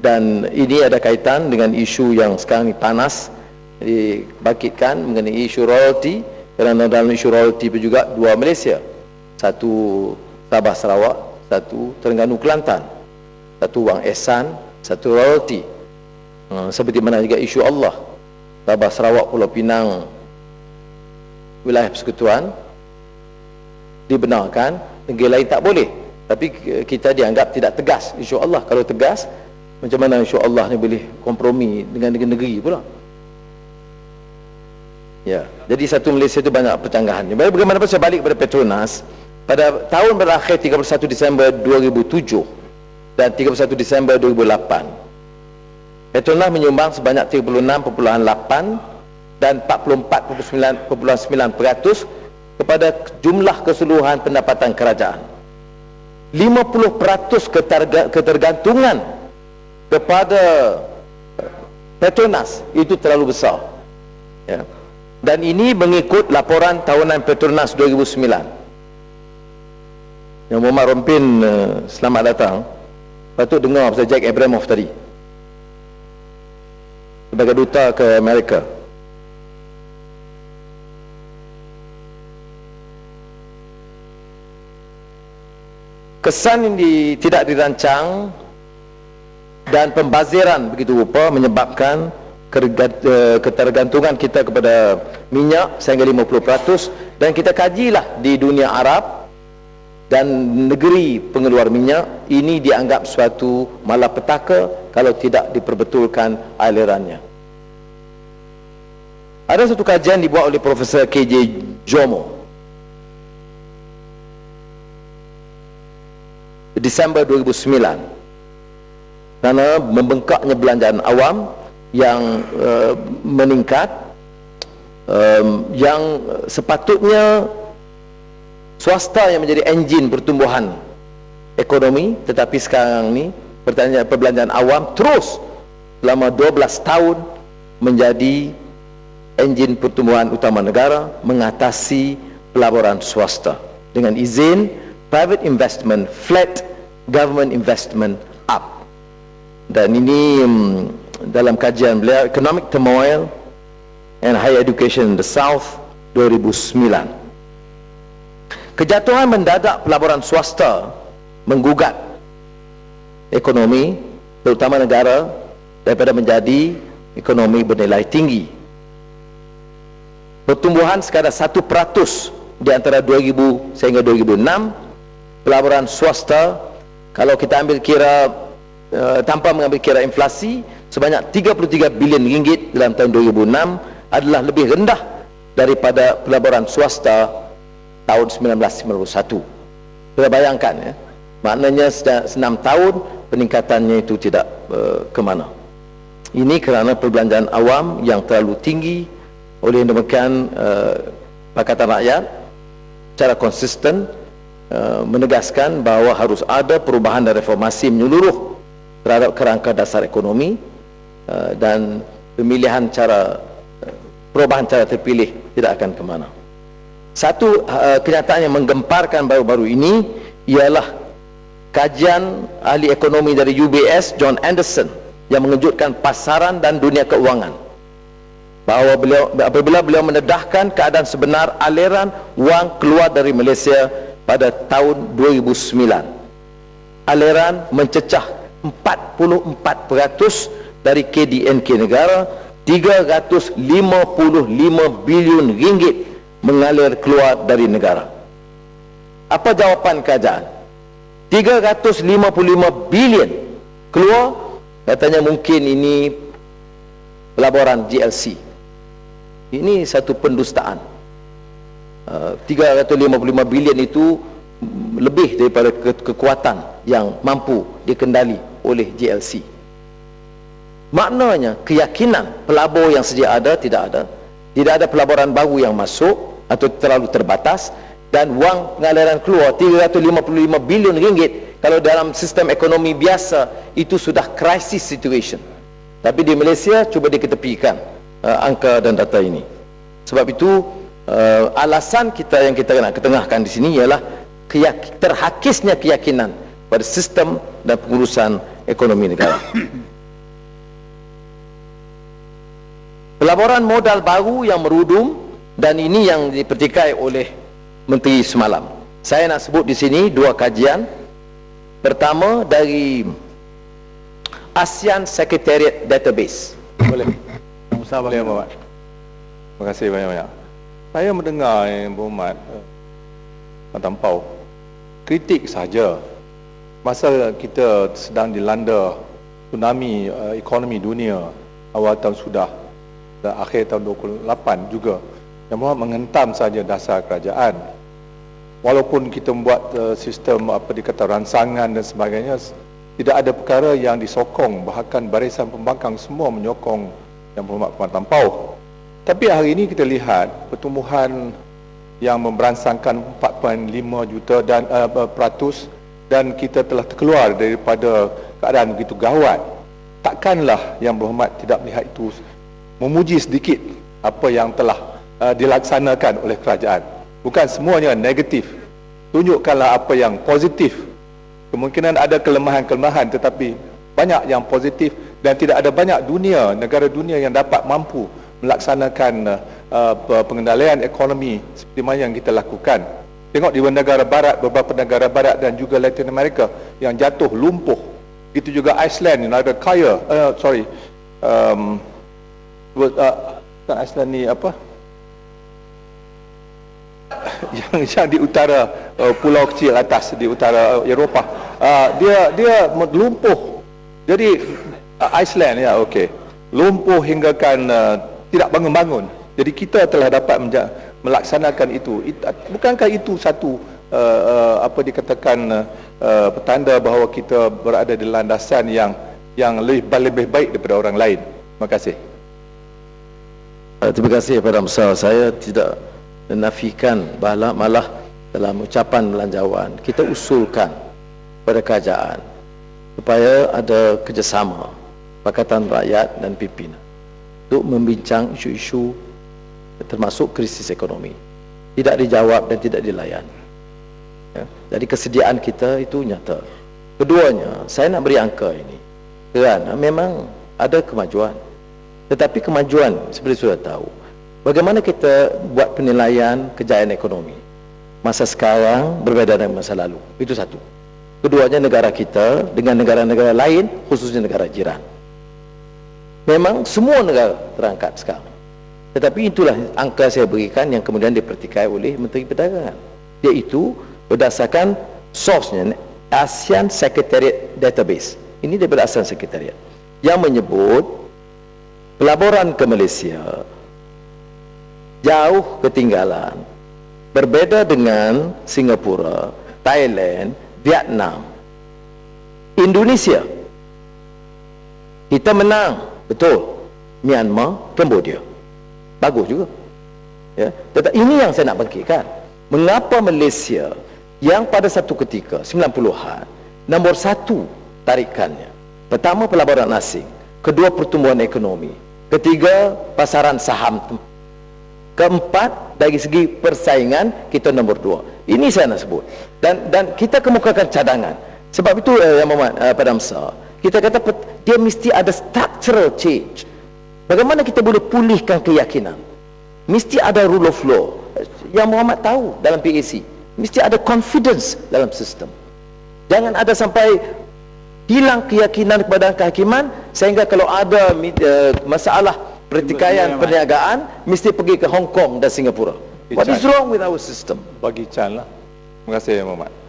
dan ini ada kaitan dengan isu yang sekarang ini panas dibangkitkan mengenai isu royalty kerana dalam isu royalty pun juga dua Malaysia. Satu Sabah Sarawak satu Terengganu Kelantan. Satu Wang Ehsan satu royalty uh, seperti mana juga isu Allah. Sabah Sarawak Pulau Pinang wilayah persekutuan dibenarkan negeri lain tak boleh. Tapi kita dianggap tidak tegas isu Allah. Kalau tegas macam mana isu Allah ni boleh kompromi dengan negeri-negeri pula? Ya jadi satu Malaysia itu banyak percanggahan bagaimanapun saya balik kepada Petronas? Pada tahun berakhir 31 Disember 2007 dan 31 Disember 2008 Petronas menyumbang sebanyak 36.8 dan 44.9% kepada jumlah keseluruhan pendapatan kerajaan. 50% ketergantungan kepada Petronas itu terlalu besar. Ya. dan ini mengikut laporan tahunan Petronas 2009 yang Muhammad Rompin uh, selamat datang. Patut dengar pasal Jack Abramoff tadi. Sebagai duta ke Amerika. Kesan ini tidak dirancang dan pembaziran begitu rupa menyebabkan eh, ketergantungan kita kepada minyak sehingga 50% dan kita kajilah di dunia Arab dan negeri pengeluar minyak. Ini dianggap suatu malapetaka kalau tidak diperbetulkan alirannya. Ada satu kajian dibuat oleh Profesor KJ Jomo. Disember 2009 kerana membengkaknya belanjaan awam yang uh, meningkat um, yang sepatutnya swasta yang menjadi enjin pertumbuhan ekonomi tetapi sekarang ni pertanyaan perbelanjaan awam terus selama 12 tahun menjadi enjin pertumbuhan utama negara mengatasi pelaburan swasta dengan izin private investment flat government investment dan ini um, dalam kajian beliau economic turmoil and higher education in the south 2009 kejatuhan mendadak pelaburan swasta menggugat ekonomi terutama negara daripada menjadi ekonomi bernilai tinggi. Pertumbuhan sekadar 1% di antara 2000 sehingga 2006 pelaburan swasta kalau kita ambil kira uh, tanpa mengambil kira inflasi sebanyak 33 bilion ringgit dalam tahun 2006 adalah lebih rendah daripada pelaburan swasta tahun 1991 kita bayangkan ya maknanya senam tahun peningkatannya itu tidak uh, ke mana ini kerana perbelanjaan awam yang terlalu tinggi. Oleh demikian uh, Pakatan Rakyat secara konsisten Uh, menegaskan bahawa harus ada perubahan dan reformasi menyeluruh terhadap kerangka dasar ekonomi uh, dan pemilihan cara uh, perubahan cara terpilih tidak akan ke mana. Satu kenyataan yang menggemparkan baru-baru ini ialah kajian ahli ekonomi dari UBS John Anderson yang mengejutkan pasaran dan dunia keuangan bahawa beliau apabila beliau mendedahkan keadaan sebenar aliran wang keluar dari Malaysia pada tahun 2009 aliran mencecah 44% dari KDNK negara 355 bilion ringgit mengalir keluar dari negara. Apa jawapan kerajaan? 355 bilion keluar. Katanya mungkin ini laporan GLC ini satu pendustaan. 355 uh, bilion itu lebih daripada ke kekuatan yang mampu dikendali oleh GLC maknanya keyakinan pelabur yang sedia ada tidak ada. Tidak ada pelaburan baru yang masuk atau terlalu terbatas dan wang pengaliran keluar 355 bilion ringgit. Kalau dalam sistem ekonomi biasa itu sudah crisis situation. Tapi di Malaysia cuba diketepikan uh, angka dan data ini. Sebab itu uh, alasan kita yang kita nak ketengahkan di sini ialah keyak terhakisnya keyakinan pada sistem dan pengurusan ekonomi negara. Pelaburan modal baru yang merudum dan ini yang dipertikai oleh menteri semalam. Saya nak sebut di sini dua kajian. Pertama dari ASEAN Secretariat Database. Boleh. Sama-sama. Boleh, Bapak. Terima kasih banyak-banyak. Saya mendengar yang berhormat Pak eh, Tampau kritik saja masa kita sedang dilanda tsunami uh, ekonomi dunia awal tahun sudah dan akhir tahun 28 juga yang Muhammad menghentam saja dasar kerajaan. Walaupun kita membuat uh, sistem apa dikata rangsangan dan sebagainya tidak ada perkara yang disokong. Bahkan barisan pembangkang semua menyokong yang berhormat Puan Tampau tapi hari ini kita lihat pertumbuhan yang memberansangkan 4.5 juta dan uh, peratus dan kita telah terkeluar daripada keadaan begitu gawat. Takkanlah yang berhormat tidak melihat itu memuji sedikit apa yang telah uh, dilaksanakan oleh kerajaan. Bukan semuanya negatif. Tunjukkanlah apa yang positif. Kemungkinan ada kelemahan-kelemahan tetapi banyak yang positif dan tidak ada banyak dunia, negara dunia yang dapat mampu melaksanakan uh, pengendalian ekonomi seperti mana yang kita lakukan. Tengok di negara barat, beberapa negara barat dan juga Latin America yang jatuh lumpuh. Itu juga Iceland ada kaya, uh, sorry, um, uh, Iceland ni apa? yang yang di utara uh, pulau kecil atas di utara uh, Eropah uh, dia dia lumpuh jadi uh, Iceland ya okey lumpuh hingga kan uh, tidak bangun-bangun jadi kita telah dapat melaksanakan itu. It, bukankah itu satu uh, uh, apa dikatakan uh, uh, petanda bahawa kita berada di landasan yang yang lebih lebih baik daripada orang lain? Terima kasih. Uh, terima kasih kepada Musa saya tidak menafikan malah, malah dalam ucapan belanjawan kita usulkan pada kerajaan supaya ada kerjasama Pakatan Rakyat dan pimpinan untuk membincang isu-isu termasuk krisis ekonomi tidak dijawab dan tidak dilayan ya. jadi kesediaan kita itu nyata keduanya saya nak beri angka ini kerana memang ada kemajuan tetapi kemajuan seperti sudah tahu Bagaimana kita buat penilaian kejayaan ekonomi? Masa sekarang berbeza dengan masa lalu. Itu satu. Keduanya negara kita dengan negara-negara lain, khususnya negara jiran. Memang semua negara terangkat sekarang. Tetapi itulah angka saya berikan yang kemudian dipertikai oleh Menteri Perdagangan. Iaitu berdasarkan source-nya ASEAN Secretariat Database. Ini daripada ASEAN Secretariat. Yang menyebut pelaburan ke Malaysia jauh ketinggalan berbeda dengan Singapura, Thailand, Vietnam Indonesia kita menang betul Myanmar, Cambodia bagus juga ya. tetapi ini yang saya nak bangkitkan mengapa Malaysia yang pada satu ketika 90-an nombor satu tarikannya pertama pelaburan asing kedua pertumbuhan ekonomi ketiga pasaran saham Keempat, dari segi persaingan, kita nombor dua. Ini saya nak sebut. Dan dan kita kemukakan cadangan. Sebab itu, uh, Yang Muhammad, uh, Padam Sah, kita kata dia mesti ada structural change. Bagaimana kita boleh pulihkan keyakinan? Mesti ada rule of law. Yang Muhammad tahu dalam PAC. Mesti ada confidence dalam sistem. Jangan ada sampai hilang keyakinan kepada kehakiman sehingga kalau ada uh, masalah pertikaian perniagaan mesti pergi ke Hong Kong dan Singapura. What is wrong with our system? Bagi Chan lah. Terima kasih Muhammad.